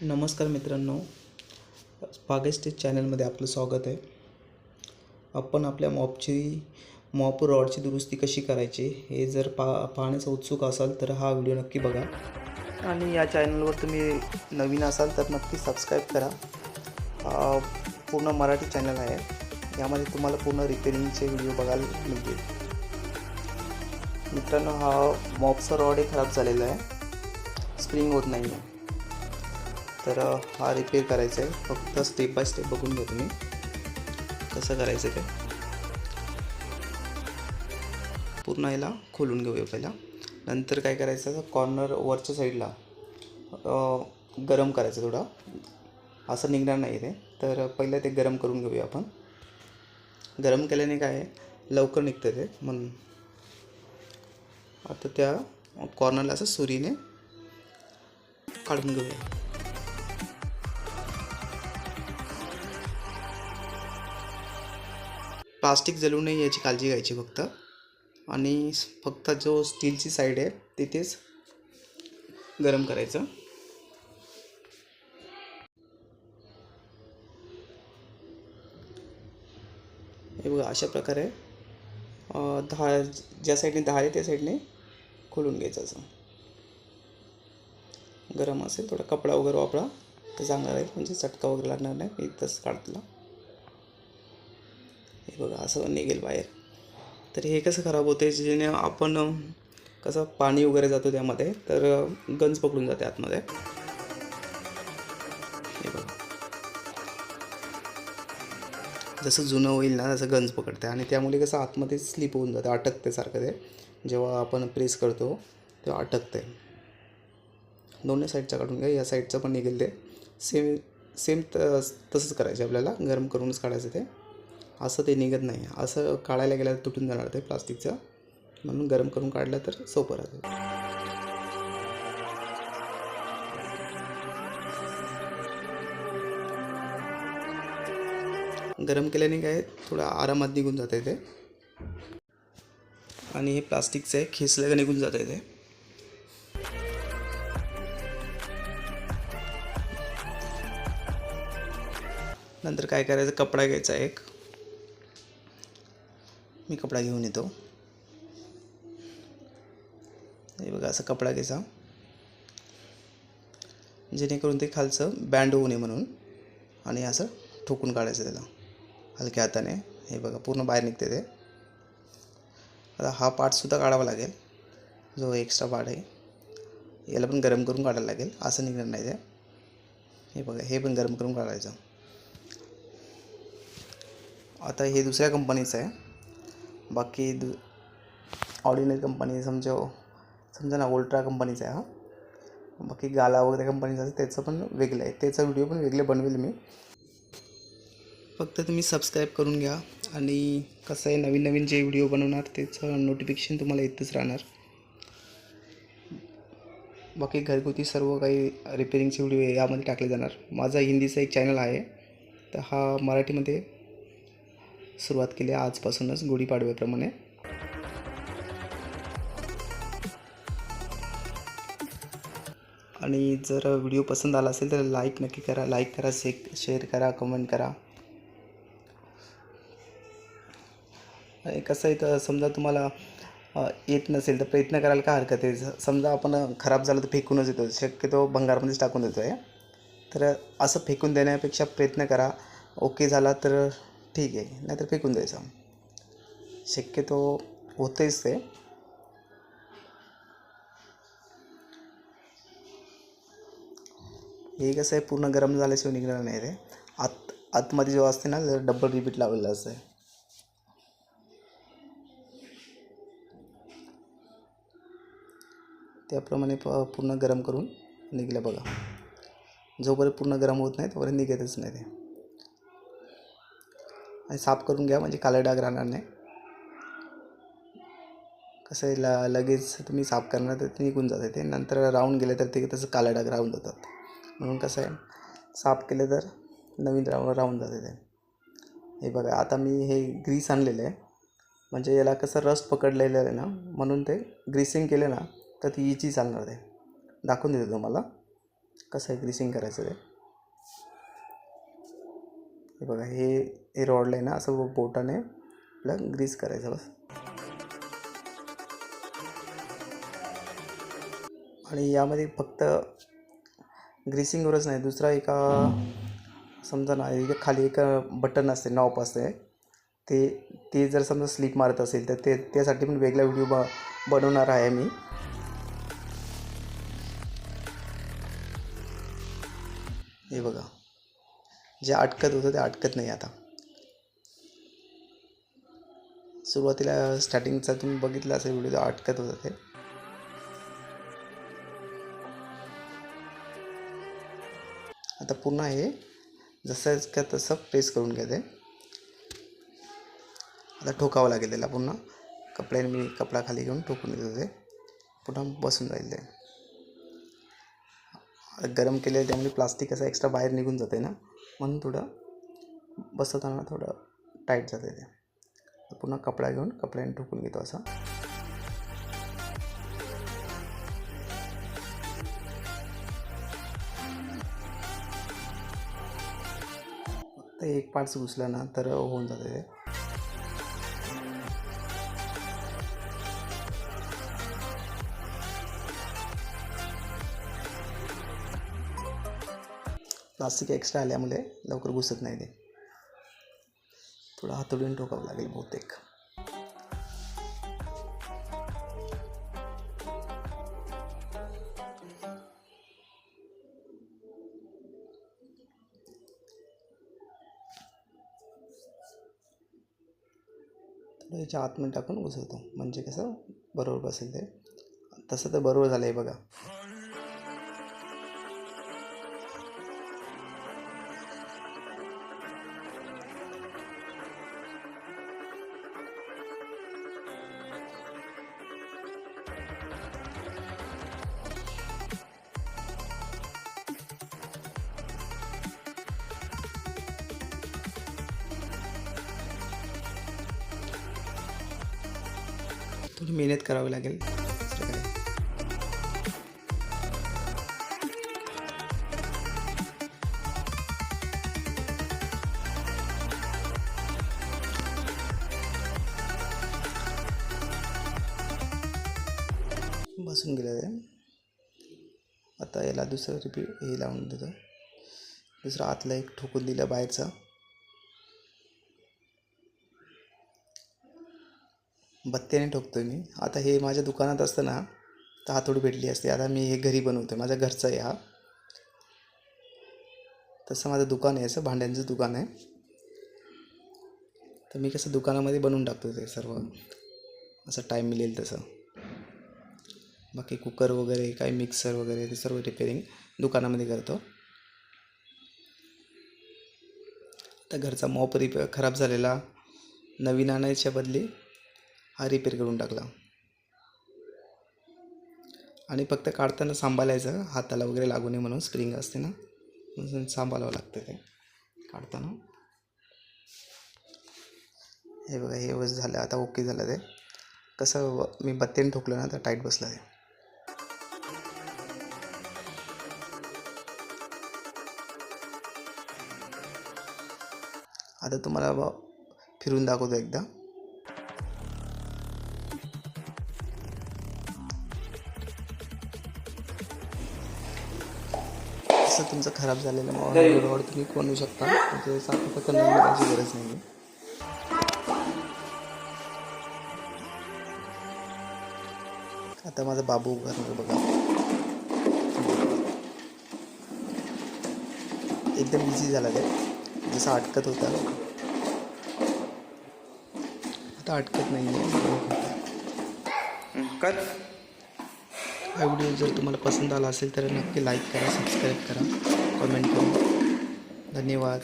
नमस्कार मित्रांनो. स्पागेस्टेज चॅनलमध्ये आपलं स्वागत आहे. आपण आपल्या मॉपची मॉप रॉडची दुरुस्ती कशी करायची हे जर पा पाहण्याचा उत्सुक असाल तर हा व्हिडिओ नक्की बघा. आणि या चॅनलवर तुम्ही नवीन असाल तर नक्की सबस्क्राईब करा. पूर्ण मराठी चॅनल आहे. यामध्ये तुम्हाला पूर्ण रिपेरिंगचे व्हिडिओ बघायला मिळतील. मित्रांनो हा मॉपचा रॉड हे खराब झालेला आहे. स्प्रिंग होत नाही आहे तर हा रिपेअर करायचा आहे. फक्त स्टेप बाय स्टेप बघून घ्या तुम्ही. कसं करायचं ते. पूर्ण याला खोलून घेऊया पहिला. नंतर काय करायचं कॉर्नर वरच्या साईडला गरम करायचं थोडा. असं निघणार नाही ते. तर पहिलं ते गरम करून घेऊया आपण. गरम केल्याने काय आहे लवकर निघतं ते म्हणून. आता त्या कॉर्नरला असं सुरीने काढून घेऊया. प्लास्टिक जळू नये याची काळजी घ्यायची फक्त. आणि फक्त जो स्टीलची साईड आहे तिथेच गरम करायचं. हे बघा अशा प्रकारे दहा ज्या साईडने दहा आहे त्या साईडने खोलून घ्यायचं. असं गरम असेल थोडा कपडा वगैरे वापरा. तर चांगला राहील म्हणजे चटका वगैरे लागणार नाही मी तसं काढतला. बघा असं निघेल बाहेर. तर हे कसं खराब होते जेणे आपण कसं पाणी वगैरे जातो त्यामध्ये तर गंज पकडून जाते आतमध्ये. हे बघा. जसं जुनं होईल ना तसं गंज पकडते आणि त्यामुळे कसं आतमध्ये स्लिप होऊन जाते अटकते सारखं ते. जेव्हा आपण प्रेस करतो तेव्हा अटकते दोन्ही साईडचं काढून घ्या या साईडचं पण निघेल ते. सेम सेम त तसंच करायचं आपल्याला. गरम करूनच काढायचं ते. असं ते निघत नाही. असं काढायला गेलं तर तुटून जाणार ते प्लास्टिकचं. म्हणून गरम करून काढलं तर सोपं राहतं. गरम केल्याने काय थोडं आरामात निघून जातं ते. आणि हे प्लास्टिकचं आहे खेचलं का निघून जातं ते. नंतर काय करायचं कपडा घ्यायचा एक. मी कपडा घेऊन येतो. हे बघा असा कपडा घ्यायचा. जेणेकरून ते खालचं बँड होऊ नये म्हणून आणि असं ठोकून काढायचं त्याला हलक्या हाताने. हे बघा पूर्ण बाहेर निघते ते. आता हा पार्टसुद्धा काढावा लागेल. जो एक्स्ट्रा पार्ट आहे याला पण गरम करून काढायला लागेल. असं निघणार नाही ते. हे बघा हे पण गरम करून काढायचं. आता हे दुसऱ्या कंपनीचं आहे. बाकी दु ऑर्डिनरी कंपनी समजा समजा ना ओल्ट्रा कंपनीचा आहे हा. बाकी गाला वगैरे कंपनीचं आहे त्याचं पण वेगळं आहे. त्याचा व्हिडिओ पण वेगळे बनवेल मी. फक्त तुम्ही सबस्क्राईब करून घ्या आणि कसं आहे नवीन नवीन जे व्हिडिओ बनवणार त्याचं नोटिफिकेशन तुम्हाला येतच राहणार. बाकी घरगुती सर्व काही रिपेरिंगचे व्हिडिओ यामध्ये टाकले जाणार. माझा हिंदीचा एक चॅनल आहे तर हा मराठीमध्ये सुरुवात केली आहे आजपासूनच गुढीपाडव्याप्रमाणे. आणि जर व्हिडिओ पसंत आला असेल तर लाईक नक्की करा लाईक करा से शेअर करा कमेंट करा. कसं आहे तर समजा तुम्हाला येत नसेल तर प्रयत्न करायला काय हरकत आहे? समजा आपण खराब झालं तर फेकूनच येतो शक्यतो भंगारमध्येच टाकून देतो आहे तर असं फेकून देण्यापेक्षा प्रयत्न करा. ओके झाला तर ठीक आहे नाहीतर फेकून द्यायचं. शक्यतो होतेच ते. हे कसं आहे पूर्ण गरम झाल्याशिवाय निघणार नाही ते आत आतमध्ये जेव्हा असते ना डबल रिपीट लावलेलं असतं. त्याप्रमाणे प पूर्ण गरम करून निघलं बघा. जोपर्यंत पूर्ण गरम होत नाही तोपर्यंत निघतच नाही ते. आणि साफ करून घ्या म्हणजे काळे डाग राहणार नाही. कसं आहे ल लगेच तुम्ही साफ करणार तर ते निघून जाते. ते नंतर राहून गेले तर ते तसं काळे डाग राहून जातात म्हणून कसं आहे साफ केले तर नवीन राहून राहून जाते ते. हे बघा आता मी हे ग्रीस आणलेलं आहे. म्हणजे याला कसं रस्ट पकडलेलं आहे ना म्हणून ते ग्रीसिंग केले ना तर ती इची चालणार ते दाखवून देते तुम्हाला कसं आहे ग्रीसिंग करायचं ते. हे बघा हे हे रॉडला आहे ना असं बोटाने आपलं ग्रीस करायचं बस. आणि यामध्ये फक्त ग्रीसिंगवरच नाही दुसरा एका समजा ना एक खाली एक बटन असते नॉप असते. ते ते जर समजा स्लिप मारत असेल तर ते त्यासाठी पण वेगळा व्हिडिओ ब बनवणार आहे मी. हे बघा. जे अटकत होतं ते अटकत नाही आता. सुरुवातीला स्टार्टिंगचा तुम्ही बघितलं असेल व्हिडिओ अटकत होतं ते. आता पुन्हा हे जसं का तसं प्रेस करून घेते आता ठोकावं लागेल त्याला पुन्हा. कपड्याने मी कपडा खाली घेऊन ठोकून घेतो ते. पुन्हा बसून जाईल ते. गरम केले त्यामुळे प्लास्टिक असं एक्स्ट्रा बाहेर निघून जाते ना. म्हणून थोडं बसवताना थोडं टाईट जाते ते. पुन्हा कपडा घेऊन कपड्याने ठोकून घेतो असा. फक्त एक पार्ट्स घुसला ना तर होऊन जाते ते. प्लास्टिक एक्स्ट्रा आल्यामुळे लवकर घुसत नाही ते. थोडं हातोडून ठोकावं लागेल बहुतेक. याच्या आतमध्ये टाकून घुसवतो. म्हणजे कसं बरोबर बसेल ते. तसं तर बरोबर झालं आहे बघा. थोडी मेहनत करावी लागेल. बसून गेलं ते आता याला दुसरं रिपीट हे लावून देतो. दुसरं आतला एक ठोकून दिलं बाहेरचा. बत्त्याने ठोकतो आहे मी. आता हे माझ्या दुकानात असतं ना तर हातोडी भेटली असते. आता मी हे घरी बनवतो आहे माझ्या घरचं आहे हा. तसं माझं दुकान आहे असं. भांड्यांचं दुकान आहे. तर मी कसं दुकानामध्ये बनवून टाकतो ते सर्व. असं टाईम मिळेल तसं. बाकी कुकर वगैरे काही मिक्सर वगैरे ते सर्व रिपेरिंग दुकानामध्ये करतो. आता घरचा मॉप रिप खराब झालेला. नवीन आणायच्या बदली हा रिपेअर करून टाकला. आणि फक्त काढताना सांभाळायचं हाताला वगैरे लागू नये म्हणून स्प्रिंग असते ना म्हणून सांभाळावं लागतं ते काढताना. हे बघा हे वस झालं आता ओके झालं ते. कसं मी बत्त्याने ठोकलं ना तर टाईट बसलं ते. आता तुम्हाला फिरून दाखवतो एकदा. असं तुमचं खराब झालेलं मोबाईल रॉड तुम्ही बनवू शकता? ते सारखं फक्त करायची गरज नाही आता माझा बाबू उभारणार बघा. एकदम इझी झाला ते. जसं अटकत होता. आता अटकत नाही आहे कर हा व्हिडिओ जर तुम्हाला पसंत आला असेल तर नक्की लाईक करा सबस्क्राईब करा कमेंट करा. धन्यवाद.